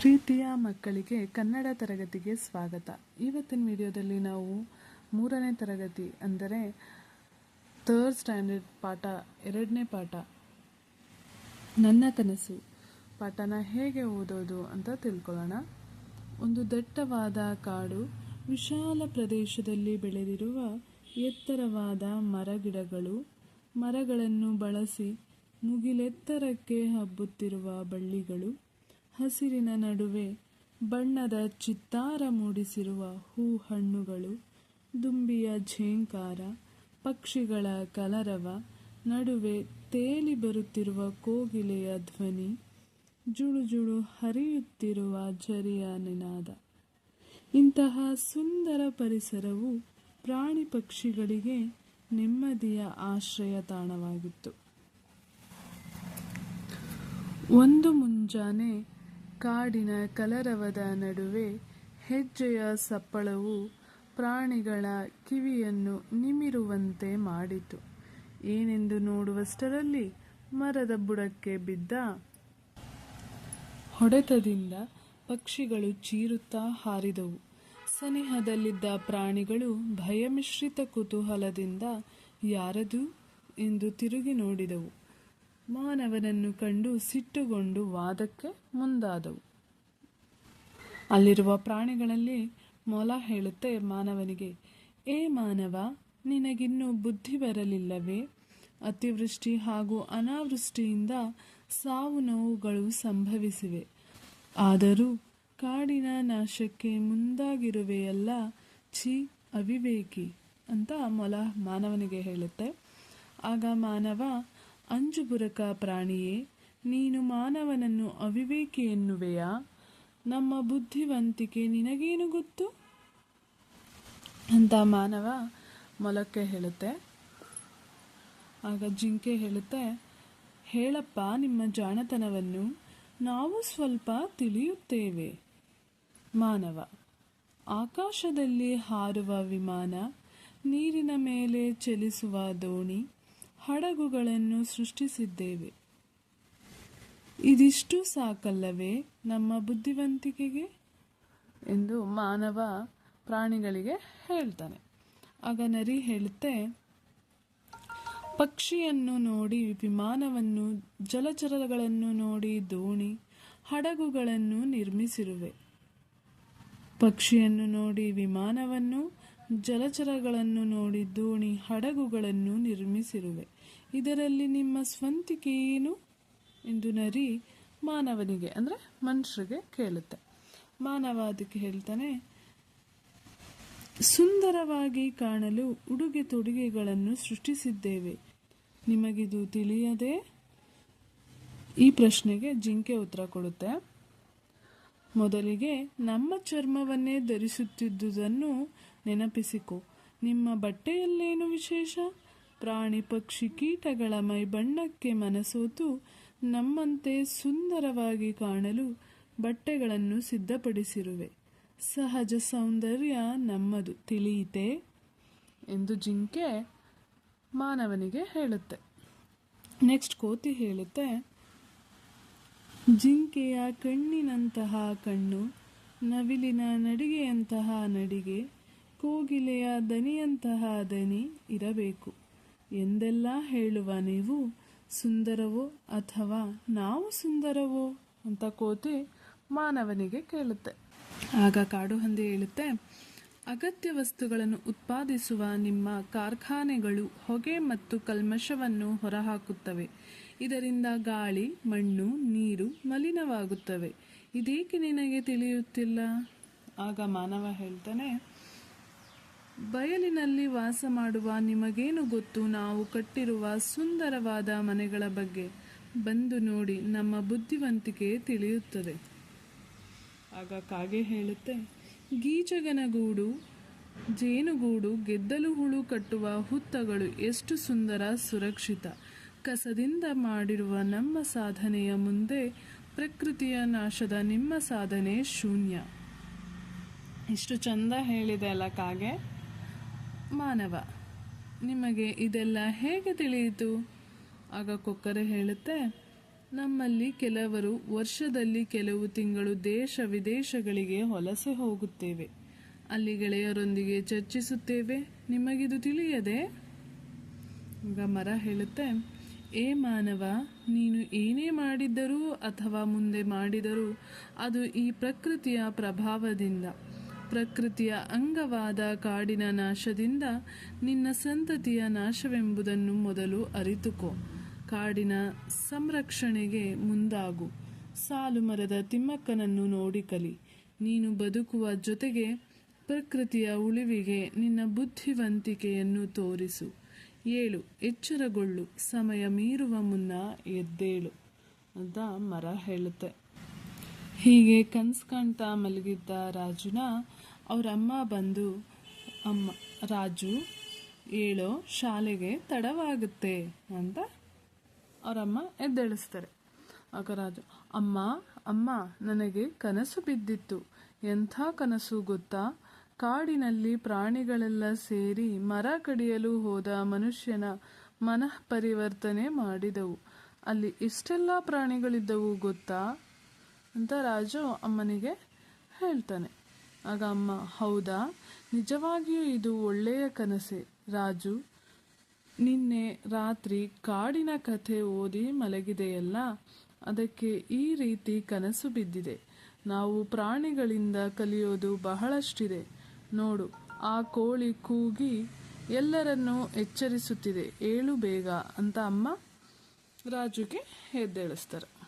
ಪ್ರೀತಿಯ ಮಕ್ಕಳಿಗೆ ಕನ್ನಡ ತರಗತಿಗೆ ಸ್ವಾಗತ. ಇವತ್ತಿನ ವಿಡಿಯೋದಲ್ಲಿ ನಾವು ಮೂರನೇ ತರಗತಿ ಅಂದರೆ ಥರ್ಡ್ ಸ್ಟ್ಯಾಂಡರ್ಡ್ ಪಾಠ, ಎರಡನೇ ಪಾಠ, ನನ್ನ ಕನಸು ಪಾಠನ ಹೇಗೆ ಓದೋದು ಅಂತ ತಿಳ್ಕೊಳ್ಳೋಣ. ಒಂದು ದಟ್ಟವಾದ ಕಾಡು ವಿಶಾಲ ಪ್ರದೇಶದಲ್ಲಿ ಬೆಳೆದಿರುವ ಎತ್ತರವಾದ ಮರಗಿಡಗಳು, ಮರಗಳನ್ನು ಬಳಸಿ ಮುಗಿಲೆತ್ತರಕ್ಕೆ ಹಬ್ಬುತ್ತಿರುವ ಬಳ್ಳಿಗಳು ಹಸಿರಿನ ನಡುವೆ ಬಣ್ಣದ ಚಿತ್ತಾರ ಮೂಡಿಸಿರುವ ಹೂ ಹಣ್ಣುಗಳು ದುಂಬಿಯ ಝೇಂಕಾರ, ಪಕ್ಷಿಗಳ ಕಲರವ, ನಡುವೆ ತೇಲಿ ಬರುತ್ತಿರುವ ಕೋಗಿಲೆಯ ಧ್ವನಿ ಜುಳು ಜುಳು ಹರಿಯುತ್ತಿರುವ ಝರಿಯ ನಿನಾದ. ಇಂತಹ ಸುಂದರ ಪರಿಸರವು ಪ್ರಾಣಿ ಪಕ್ಷಿಗಳಿಗೆ ನೆಮ್ಮದಿಯ ಆಶ್ರಯ ತಾಣವಾಗಿತ್ತು. ಒಂದು ಮುಂಜಾನೆ ಕಾಡಿನ ಕಲರವದ ನಡುವೆ ಹೆಜ್ಜೆಯ ಸಪ್ಪಳವು ಪ್ರಾಣಿಗಳ ಕಿವಿಯನ್ನು ನಿಮಿರುವಂತೆ ಮಾಡಿತು. ಏನೆಂದು ನೋಡುವಷ್ಟರಲ್ಲಿ ಮರದ ಬುಡಕ್ಕೆ ಬಿದ್ದ ಹೊಡೆತದಿಂದ ಪಕ್ಷಿಗಳು ಚೀರುತ್ತಾ ಹಾರಿದವು. ಸನಿಹದಲ್ಲಿದ್ದ ಪ್ರಾಣಿಗಳು ಭಯಮಿಶ್ರಿತ ಕುತೂಹಲದಿಂದ ಯಾರದು ಎಂದು ತಿರುಗಿ ನೋಡಿದವು. ಮಾನವನನ್ನು ಕಂಡು ಸಿಟ್ಟುಗೊಂಡು ವಾದಕ್ಕೆ ಮುಂದಾದವು. ಅಲ್ಲಿರುವ ಪ್ರಾಣಿಗಳಲ್ಲಿ ಮೊಲ ಹೇಳುತ್ತೆ ಮಾನವನಿಗೆ, ಏ ಮಾನವ, ನಿನಗಿನ್ನೂ ಬುದ್ಧಿ ಬರಲಿಲ್ಲವೇ? ಅತಿವೃಷ್ಟಿ ಹಾಗೂ ಅನಾವೃಷ್ಟಿಯಿಂದ ಸಾವು ನೋವುಗಳು ಸಂಭವಿಸಿವೆ. ಆದರೂ ಕಾಡಿನ ನಾಶಕ್ಕೆ ಮುಂದಾಗಿರುವೆಯಲ್ಲ, ಛೀ, ಅವಿವೇಕಿ ಅಂತ ಮೊಲ ಮಾನವನಿಗೆ ಹೇಳುತ್ತೆ. ಆಗ ಮಾನವ ಅಂಜುಬುರಕ ಪ್ರಾಣಿಯೇ, ನೀನು ಮಾನವನನ್ನು ಅವಿವೇಕಿ ಎನ್ನುವೆಯಾ? ನಮ್ಮ ಬುದ್ಧಿವಂತಿಕೆ ನಿನಗೇನು ಗೊತ್ತು? ಅಂತ ಮಾನವ ಮೊಲಕ್ಕೆ ಹೇಳುತ್ತೆ. ಆಗ ಜಿಂಕೆ ಹೇಳುತ್ತೆ, ಹೇಳಪ್ಪ ನಿಮ್ಮ ಜಾಣತನವನ್ನು, ನಾವು ಸ್ವಲ್ಪ ತಿಳಿಯುತ್ತೇವೆ. ಮಾನವ, ಆಕಾಶದಲ್ಲಿ ಹಾರುವ ವಿಮಾನ, ನೀರಿನ ಮೇಲೆ ಚಲಿಸುವ ದೋಣಿ ಹಡಗುಗಳನ್ನು ಸೃಷ್ಟಿಸಿದ್ದೇವೆ. ಇದಿಷ್ಟು ಸಾಕಲ್ಲವೇ ನಮ್ಮ ಬುದ್ಧಿವಂತಿಕೆಗೆ? ಎಂದು ಮಾನವ ಪ್ರಾಣಿಗಳಿಗೆ ಹೇಳ್ತಾನೆ. ಆಗ ನರಿ ಹೇಳುತ್ತೆ, ಪಕ್ಷಿಯನ್ನು ನೋಡಿ, ವಿಮಾನವನ್ನು, ಜಲಚರಗಳನ್ನು ನೋಡಿ, ದೋಣಿ, ಹಡಗುಗಳನ್ನು ನಿರ್ಮಿಸಿರುವೆ. ಪಕ್ಷಿಯನ್ನು ನೋಡಿ, ವಿಮಾನವನ್ನು ಜಲಚರಗಳನ್ನು ನೋಡಿ ದೋಣಿ ಹಡಗುಗಳನ್ನು ನಿರ್ಮಿಸಿರುವೆ. ಇದರಲ್ಲಿ ನಿಮ್ಮ ಸ್ವಂತಿಕೆ ಏನು ಎಂದು ನರಿ ಮಾನವನಿಗೆ, ಅಂದರೆ ಮನುಷ್ಯರಿಗೆ ಕೇಳುತ್ತೆ. ಮಾನವ ಅದಕ್ಕೆ ಹೇಳ್ತಾನೆ, ಸುಂದರವಾಗಿ ಕಾಣಲು ಉಡುಗೆ ತೊಡುಗೆಗಳನ್ನು ಸೃಷ್ಟಿಸಿದ್ದೇವೆ. ನಿಮಗಿದು ತಿಳಿಯದೆ? ಈ ಪ್ರಶ್ನೆಗೆ ಜಿಂಕೆ ಉತ್ತರ ಕೊಡುತ್ತೆ. ಮೊದಲಿಗೆ, ನಮ್ಮ ಚರ್ಮವನ್ನೇ ಧರಿಸುತ್ತಿದ್ದುದನ್ನು ನೆನಪಿಸಿಕೊ. ನಿಮ್ಮ ಬಟ್ಟೆಯಲ್ಲೇನು ವಿಶೇಷ? ಪ್ರಾಣಿ ಪಕ್ಷಿ ಕೀಟಗಳ ಮೈ ಬಣ್ಣಕ್ಕೆ ಮನಸೋತು, ನಮ್ಮಂತೆ ಸುಂದರವಾಗಿ ಕಾಣಲು ಬಟ್ಟೆಗಳನ್ನು ಸಿದ್ಧಪಡಿಸಿರುವೆ. ಸಹಜ ಸೌಂದರ್ಯ ನಮ್ಮದು, ತಿಳಿಯಿತೆ? ಎಂದು ಜಿಂಕೆ ಮಾನವನಿಗೆ ಹೇಳುತ್ತೆ. ನೆಕ್ಸ್ಟ್ ಕೋತಿ ಹೇಳುತ್ತೆ, ಜಿಂಕೆಯ ಕಣ್ಣಿನಂತಹ ಕಣ್ಣು, ನವಿಲಿನ ನಡಿಗೆಯಂತಹ ನಡಿಗೆ ಕೋಗಿಲೆಯ ದನಿಯಂತಹ ದನಿ ಇರಬೇಕು. ಎಂದೆಲ್ಲ ಹೇಳುವ ನೀವು? ಸುಂದರವೋ ಅಥವಾ ನಾವು ಸುಂದರವೋ? ಅಂತ ಕೋತಿ ಮಾನವನಿಗೆ ಕೇಳುತ್ತೆ. ಆಗ ಕಾಡು ಹಂದಿ ಹೇಳುತ್ತೆ, ಅಗತ್ಯ ವಸ್ತುಗಳನ್ನು ಉತ್ಪಾದಿಸುವ ನಿಮ್ಮ ಕಾರ್ಖಾನೆಗಳು ಹೊಗೆ ಮತ್ತು ಕಲ್ಮಶವನ್ನು ಹೊರಹಾಕುತ್ತವೆ. ಇದರಿಂದ ಗಾಳಿ, ಮಣ್ಣು, ನೀರು ಮಲಿನವಾಗುತ್ತವೆ. ಇದೇಕೆ ನಿನಗೆ ತಿಳಿಯುತ್ತಿಲ್ಲ? ಆಗ ಮಾನವ ಹೇಳ್ತಾನೆ ಬಯಲಿನಲ್ಲಿ ವಾಸ ಮಾಡುವ ನಿಮಗೇನು ಗೊತ್ತು? ನಾವು ಕಟ್ಟಿರುವ ಸುಂದರವಾದ ಮನೆಗಳ ಬಗ್ಗೆ. ಬಂದು ನೋಡಿ, ನಮ್ಮ ಬುದ್ಧಿವಂತಿಕೆ ತಿಳಿಯುತ್ತದೆ. ಆಗ ಕಾಗೆ ಹೇಳುತ್ತೆ, ಗೀಚಗನಗೂಡು, ಜೇನುಗೂಡು, ಗೆದ್ದಲು ಹುಳು ಕಟ್ಟುವ ಹುತ್ತಗಳು ಎಷ್ಟು ಸುಂದರ, ಸುರಕ್ಷಿತ. ಕಸದಿಂದ ಮಾಡಿರುವ ನಮ್ಮ ಸಾಧನೆಯ ಮುಂದೆ ಪ್ರಕೃತಿಯ ನಾಶದ ನಿಮ್ಮ ಸಾಧನೆ ಶೂನ್ಯ. ಇಷ್ಟು ಚಂದ ಹೇಳಿದೆ ಅಲ್ಲ ಕಾಗೆ? ಮಾನವ, ನಿಮಗೆ ಇದೆಲ್ಲ ಹೇಗೆ ತಿಳಿಯಿತು? ಆಗ ಕೊಕ್ಕರೆ ಹೇಳುತ್ತೆ, ನಮ್ಮಲ್ಲಿ ಕೆಲವರು ವರ್ಷದಲ್ಲಿ ಕೆಲವು ತಿಂಗಳು ದೇಶ ವಿದೇಶಗಳಿಗೆ ವಲಸೆ ಹೋಗುತ್ತೇವೆ. ಅಲ್ಲಿ ಗೆಳೆಯರೊಂದಿಗೆ ಚರ್ಚಿಸುತ್ತೇವೆ. ನಿಮಗಿದು ತಿಳಿಯದೆ? ಈಗ ಮರ ಹೇಳುತ್ತೆ, ಏ ಮಾನವ, ನೀನು ಏನೇ ಮಾಡಿದ್ದರೂ ಅಥವಾ ಮುಂದೆ ಮಾಡಿದರೂ ಅದು ಈ ಪ್ರಕೃತಿಯ ಪ್ರಭಾವದಿಂದ. ಪ್ರಕೃತಿಯ ಅಂಗವಾದ ಕಾಡಿನ ನಾಶದಿಂದ ನಿನ್ನ ಸಂತತಿಯ ನಾಶವೆಂಬುದನ್ನು ಮೊದಲು ಅರಿತುಕೋ. ಕಾಡಿನ ಸಂರಕ್ಷಣೆಗೆ ಮುಂದಾಗು. ಸಾಲು ಮರದ ತಿಮ್ಮಕ್ಕನನ್ನು ನೋಡಿ ಕಲಿ. ನೀನು ಬದುಕುವ ಜೊತೆಗೆ ಪ್ರಕೃತಿಯ ಉಳಿವಿಗೆ ನಿನ್ನ ಬುದ್ಧಿವಂತಿಕೆಯನ್ನು ತೋರಿಸು. ಏಳು, ಎಚ್ಚರಗೊಳ್ಳು. ಸಮಯ ಮೀರುವ ಮುನ್ನ ಎದ್ದೇಳು. ಅಂತ ಮರ ಹೇಳುತ್ತೆ. ಹೀಗೆ ಕನ್ಸ್ ಮಲಗಿದ್ದ ರಾಜುನ ಅವ್ರ ಅಮ್ಮ ಬಂದು, ಅಮ್ಮ, ರಾಜು, ಏಳೋ, ಶಾಲೆಗೆ ತಡವಾಗುತ್ತೆ ಅಂತ ಅವರಮ್ಮ ಎದ್ದೇಳಿಸ್ತಾರೆ. ಆಗ ರಾಜು, ಅಮ್ಮ ಅಮ್ಮ, ನನಗೆ ಕನಸು ಬಿದ್ದಿತ್ತು. ಎಂಥ ಕನಸು ಗೊತ್ತಾ? ಕಾಡಿನಲ್ಲಿ ಪ್ರಾಣಿಗಳೆಲ್ಲ ಸೇರಿ ಮರ ಕಡಿಯಲು ಹೋದ ಮನುಷ್ಯನ ಮನಃ ಪರಿವರ್ತನೆ ಮಾಡಿದವು. ಅಲ್ಲಿ ಇಷ್ಟೆಲ್ಲ ಪ್ರಾಣಿಗಳಿದ್ದವು ಗೊತ್ತಾ? ಅಂತ ರಾಜು ಅಮ್ಮನಿಗೆ ಹೇಳ್ತಾನೆ. ಆಗ ಅಮ್ಮ, ಹೌದಾ? ನಿಜವಾಗಿಯೂ ಇದು ಒಳ್ಳೆಯ ಕನಸೆ, ರಾಜು. ನಿನ್ನೆ ರಾತ್ರಿ ಕಾಡಿನ ಕಥೆ ಓದಿ ಮಲಗಿದೆಯಲ್ಲ? ಅದಕ್ಕೆ ಈ ರೀತಿ ಕನಸು ಬಿದ್ದಿದೆ. ನಾವು ಪ್ರಾಣಿಗಳಿಂದ ಕಲಿಯೋದು ಬಹಳಷ್ಟಿದೆ. ನೋಡು, ಆ ಕೋಳಿ ಕೂಗಿ ಎಲ್ಲರನ್ನೂ ಎಚ್ಚರಿಸುತ್ತಿದೆ. ಏಳು ಬೇಗ ಅಂತ ಅಮ್ಮ ರಾಜುಗೆ ಎದ್ದೇಳಿಸ್ತಾರೆ.